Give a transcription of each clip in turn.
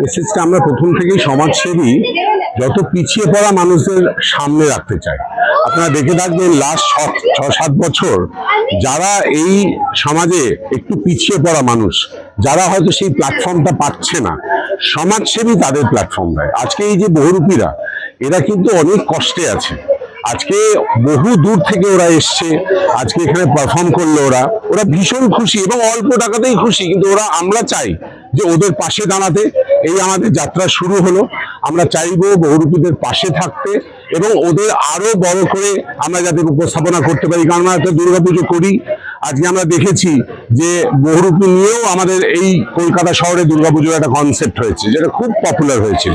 মেসেজটা আমরা প্রথম থেকেই সমাজসেবী যত পিছিয়ে পড়া মানুষদের সামনে রাখতে চাই। আপনারা দেখে থাকবেন লাস্ট ছ সাত বছর যারা এই সমাজে একটু পিছিয়ে পড়া মানুষ, যারা হয়তো সেই প্ল্যাটফর্মটা পাচ্ছে না, সমাজসেবী তাদের প্ল্যাটফর্ম দেয়। আজকে এই যে বহুরূপীরা, এরা কিন্তু অনেক কষ্টে আছে। আজকে বহু দূর থেকে ওরা এসছে, আজকে এখানে পারফর্ম করল ওরা। ওরা ভীষণ খুশি এবং অল্প টাকাতেই খুশি, কিন্তু ওরা, আমরা চাই যে ওদের পাশে দাঁড়াতে। এই আমাদের যাত্রা শুরু হলো। আমরা চাইব বহুরূপীদের পাশে থাকতে। এবং ওদের আরও বড় করে আমরা যাতে উপস্থাপনা করতে পারি। কারণ আমরা একটা দুর্গাপুজো করি। আজকে আমরা দেখেছি যে বহুরূপী নিয়েও আমাদের এই কলকাতা শহরে দুর্গাপুজোর একটা কনসেপ্ট হয়েছে, যেটা খুব পপুলার হয়েছিল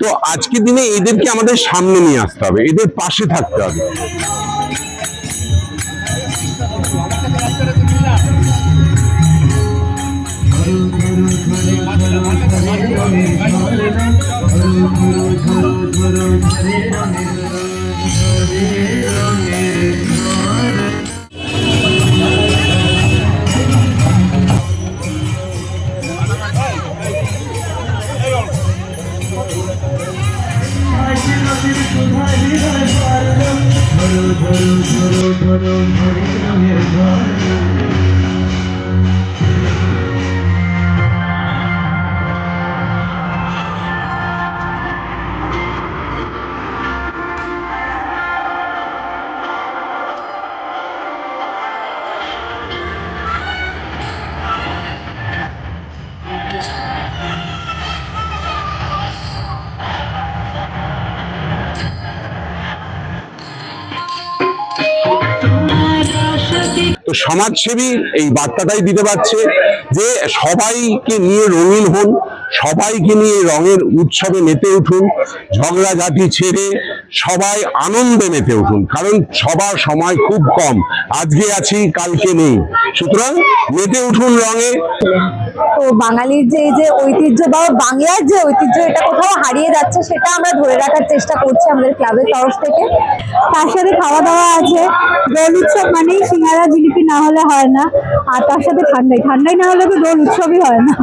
তো আজকের দিনে এদেরকে আমাদের সামনে নিয়ে আসতে হবে, এদের পাশে থাকতে হবে। ধরো ধরো ধরো ধরো ধরো। তো সমাজসেবী এই বার্তাটাই দিতে পারছে যে সবাইকে নিয়ে রঙিন হন, সবাইকে নিয়ে রঙের উৎসবে মেতে উঠুন ঝগড়া ঝাঁটি ছেড়ে সবাই আনন্দে মেতে উঠুন, কারণ সবার সময় খুব কম। আজকে আছি, কালকে নেই। সুতরাং মেতে উঠুন রঙে। তো বাঙালির যে এই যে ঐতিহ্য বা বাংলার যে ঐতিহ্য, এটা কোথাও হারিয়ে যাচ্ছে সেটা আমরা ধরে রাখার চেষ্টা করছি আমাদের ক্লাবের তরফ থেকে। তার সাথে খাওয়া দাওয়া আছে। দোল উৎসব মানেই সিঙ্গারা, জিলিপি না হলে হয় না। আর তার সাথে ঠান্ডাই। ঠান্ডাই না হলে তো দোল উৎসবই হয় না।